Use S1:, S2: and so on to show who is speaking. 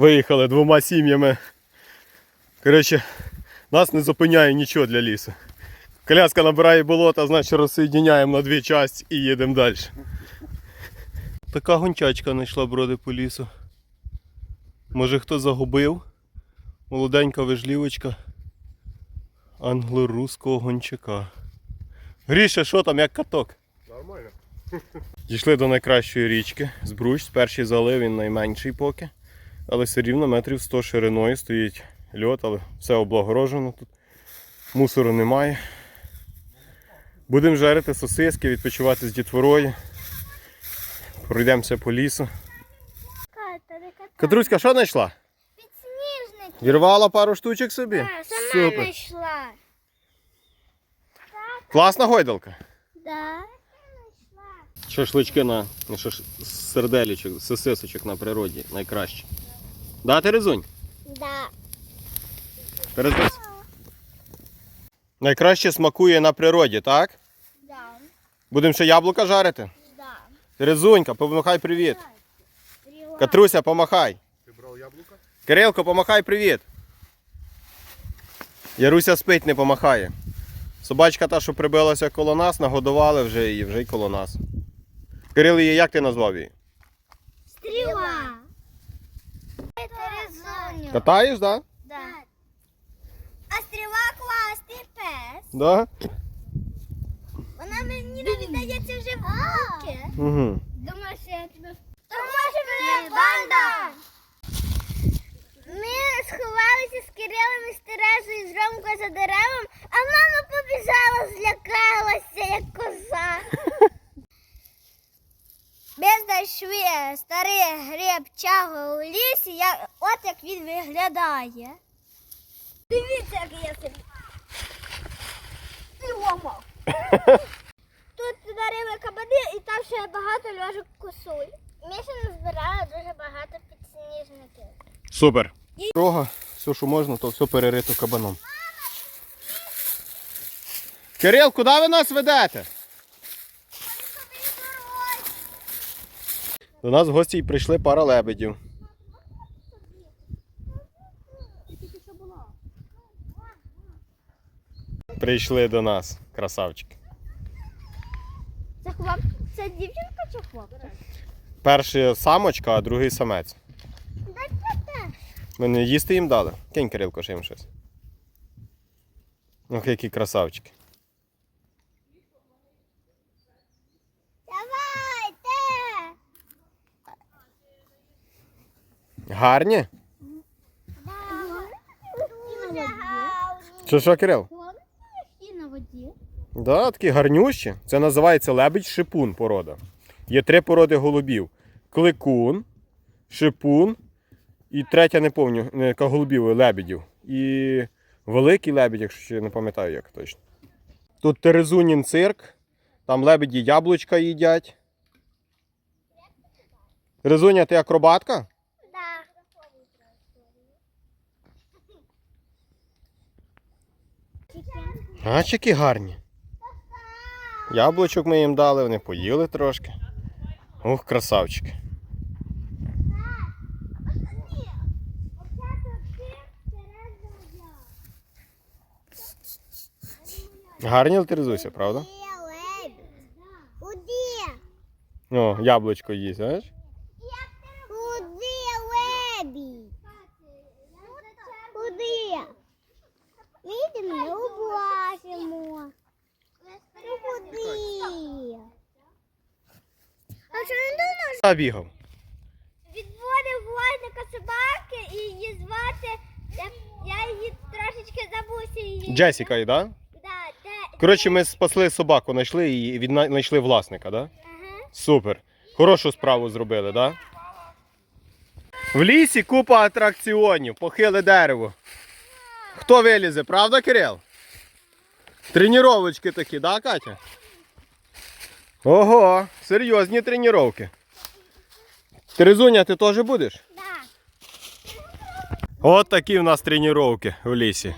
S1: Виїхали двома сім'ями. Коротше, нас не зупиняє нічого для лісу. Коляска набирає болота, значить розсоєдняємо на дві частини і їдемо далі. Така гончачка знайшла броди по лісу. Може хто загубив? Молоденька вижлівочка англо-руського гончака. Гріша, що там, як каток?
S2: Нормально.
S1: Дійшли до найкращої річки. Збруч, перший залив, він найменший поки. Але все рівно метрів 100 шириною стоїть льот, але все облагорожено тут. Мусору немає. Будемо жарити сосиски, відпочивати з дітворою. Пройдемося по лісу. Катруська, що знайшла?
S3: Підсніжник.
S1: Вірвала пару штучок собі?
S3: Сама
S1: Супер.
S3: знайшла.
S1: Класна гойдалка.
S3: Да.
S1: Шашлички на на шаш... серделічок, сосисочок на природі найкраще. Да, Терезунь?
S3: Да.
S1: Терезусь. Найкраще смакує на природі, так?
S3: Да.
S1: Будемо ще яблука жарити?
S3: Да.
S1: Терезунька, помахай привіт.
S3: Ріла.
S1: Катруся, помахай.
S2: Ти брав яблука?
S1: Кирилко, помахай привіт. Яруся спить, не помахає. Собачка та, що прибилася коло нас, нагодували вже її, вже й коло нас. Кирил, її як ти назвав її?
S3: Стріла. Терезоня.
S1: Катаєш, так?
S3: Да. А стріла класний пес.
S1: Да?
S3: Вона мені не віддається вже в руки.
S1: Угу.
S3: Думаю, що я тебе... То може мене банда! Ми сховалися з Кирилом і з Терезою з Ромкою за деревом, а мама побіжала, злякалася, як коза. Ми знайшли старий гриб чагу у лісі, я... от як він виглядає. Дивіться, як я собі. І. Тут дарили кабани і там ще багато ляжок косуль. Ми ще назбирали дуже багато підсніжників.
S1: Супер. Дорога, все, що можна, то все перерито кабаном. Кирил, куди ви нас ведете? До нас в гості прийшли пара лебедів. Прийшли до нас, красавчики.
S3: Це хлоп, це дівчинка чи хлопчик?
S1: Перший самочка, а другий самець. Ми не їсти їм дали. Кинь Кирилко, ще їм щось. Ох, які красавчики. Гарні?
S3: Дуже гарні.
S1: Що що, Кирил?
S3: І на воді.
S1: Да, такі гарнющі. Це називається лебідь шипун порода. Є три породи голубів: кликун, шипун і третя не не яка голубів, лебедів. І великий лебідь, якщо ще не пам'ятаю як точно. Тут Терезунін цирк, там лебеді яблучка їдять. Терезуня, ти акробатка?
S3: Да.
S1: А, які гарні. Яблучок ми їм дали, вони поїли трошки. Ох, красавчики. Гарні Терезуся, правда? О, яблучко їсть, знаєш?
S3: Куди лебідь? Куди? Ми йдемо, не облазимо. Ну куди? А що не думаєш?
S1: Я бігав.
S3: Відводив власника собаки і її звати. Я, її трошечки забувся її.
S1: Джесіка, і, да?
S3: Да.
S1: Коротше, ми спасли собаку, знайшли її і відна- знайшли власника, да?
S3: Ага.
S1: Супер. Хорошу справу зробили, да? В лісі купа атракціонів, похиле дерево. Хто вилізе, правда, Кирил? Тренувачки такі, да, Катя? Ого, серйозні тренування. Терезуня, ти теж будеш?
S3: Да.
S1: От такі в нас тренування в лісі.